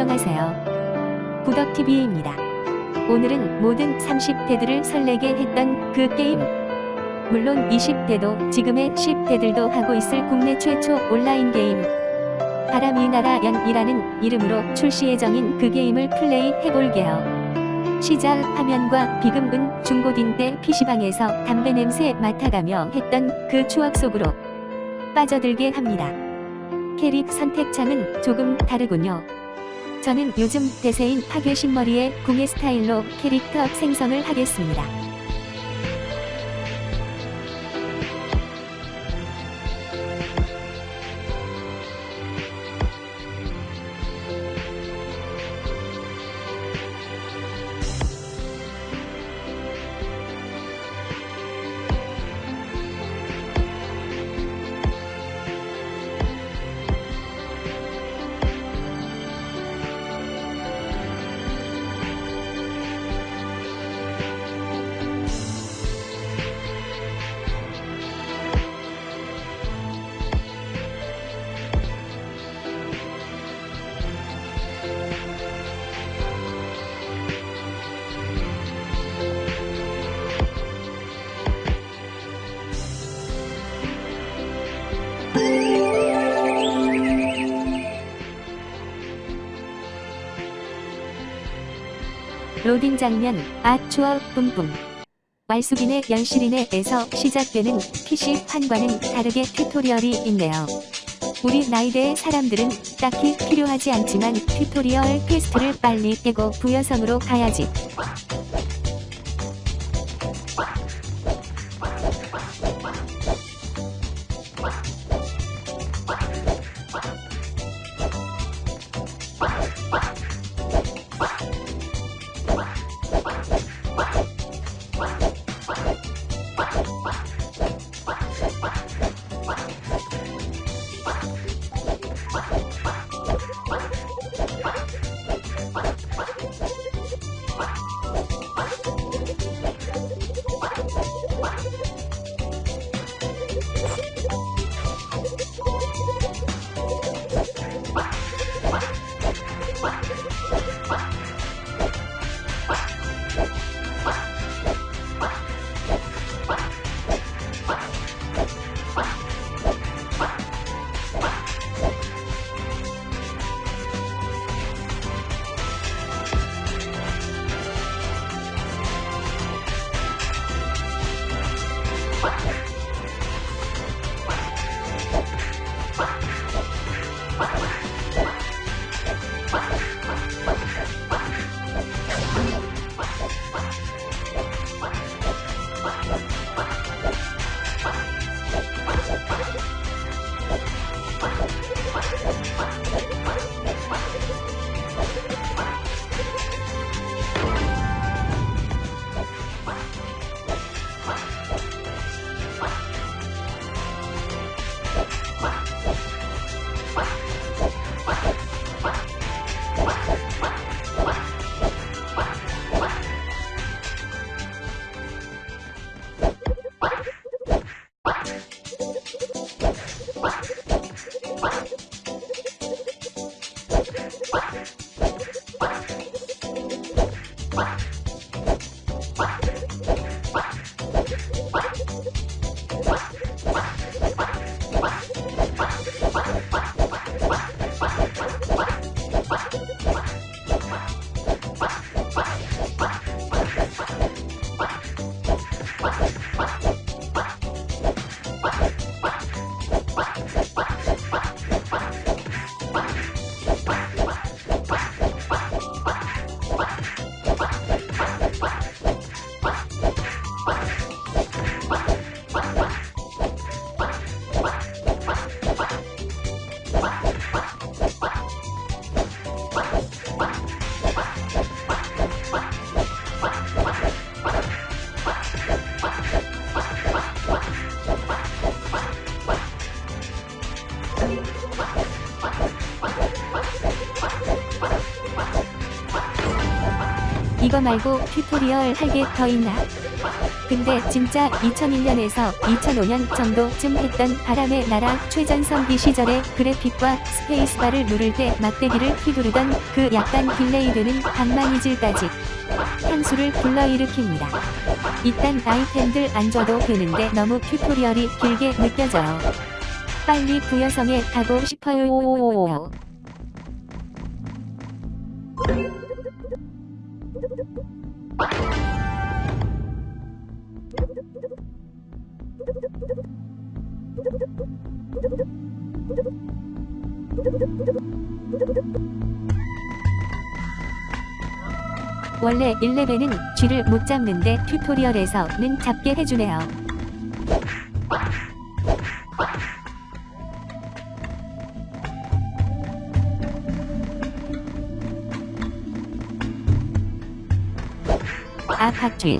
안녕하세요. 구덕TV입니다. 오늘은 모든 30대들을 설레게 했던 그 게임. 물론 20대도 지금의 10대들도 하고 있을 국내 최초 온라인 게임. 바람이 나라 연이라는 이름으로 출시 예정인 그 게임을 플레이 해볼게요. 시작 화면과 비금은 중고딩 때 PC방에서 담배 냄새 맡아가며 했던 그 추억 속으로 빠져들게 합니다. 캐릭 선택창은 조금 다르군요. 저는 요즘 대세인 파괴신머리의 궁예 스타일로 캐릭터 생성을 하겠습니다. 로딩 장면, 아 추억 뿜뿜. 말숙인의 연실이네에서 시작되는 PC 환과는 다르게 튜토리얼이 있네요. 우리 나이대의 사람들은 딱히 필요하지 않지만 튜토리얼 퀘스트를 빨리 깨고 부여성으로 가야지. Bye. 이거 말고 튜토리얼 할 게 더 있나? 근데 진짜 2001년에서 2005년 정도쯤 했던 바람의 나라 최전성기 시절의 그래픽과 스페이스바를 누를 때 막대기를 휘두르던 그 약간 딜레이 되는 방망이질까지 향수를 불러일으킵니다. 이딴 아이템들 안 줘도 되는데 너무 튜토리얼이 길게 느껴져요. 빨리 부여성에 가고 싶어요. 원래 1레벨은 쥐를 못 잡는데 튜토리얼에서는 잡게 해주네요. 아파트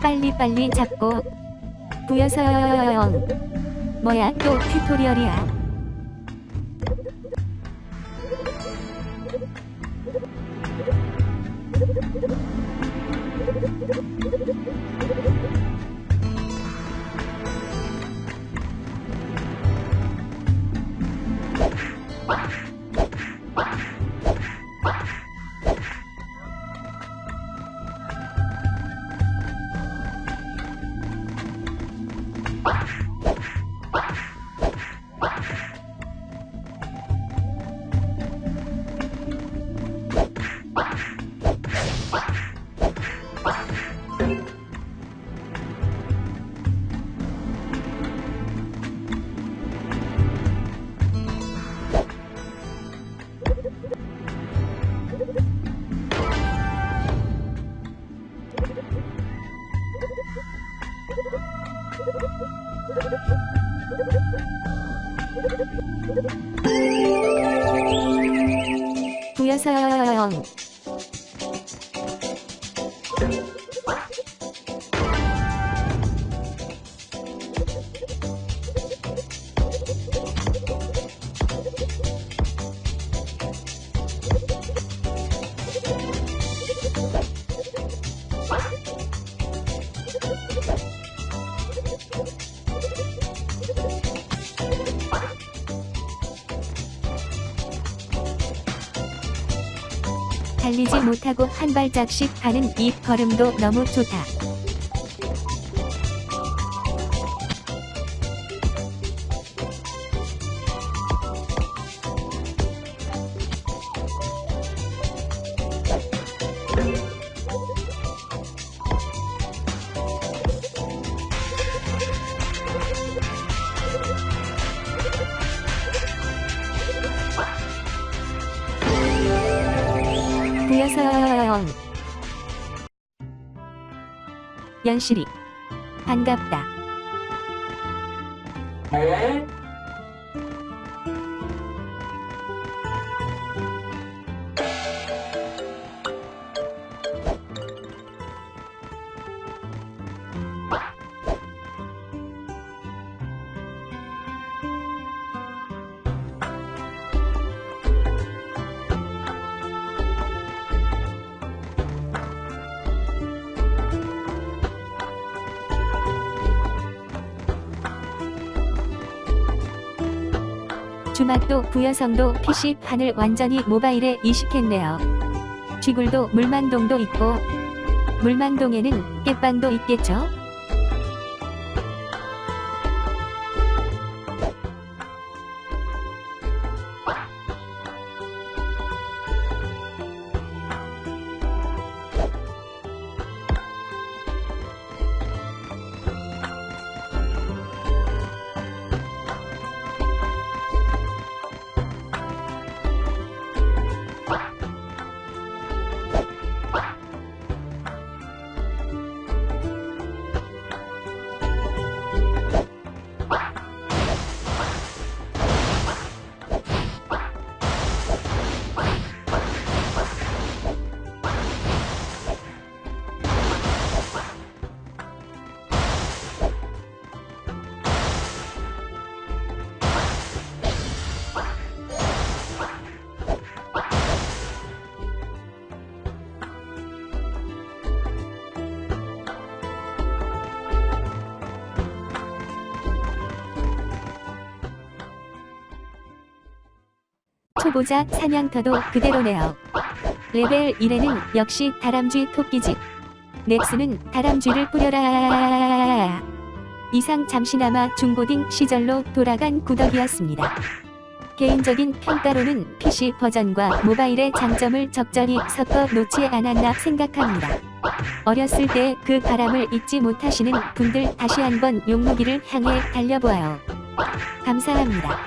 빨리빨리 잡고 부여성 뭐야 또 튜토리얼이야. 부 여성 달리지 못하고 한 발짝씩 가는 이 걸음도 너무 좋다. 연실이 반갑다. 주막도 부여성도 PC판을 완전히 모바일에 이식했네요. 쥐굴도 물만동도 있고 물만동에는 깨빵도 있겠죠? 초보자 사냥터도 그대로네요. 레벨 1에는 역시 다람쥐 토끼집. 넥스는 다람쥐를 뿌려라. 이상 잠시나마 중고딩 시절로 돌아간 구덕이었습니다. 개인적인 평가로는 PC 버전과 모바일의 장점을 적절히 섞어 놓지 않았나 생각합니다. 어렸을 때 그 바람을 잊지 못하시는 분들 다시 한번 용무기를 향해 달려보아요. 감사합니다.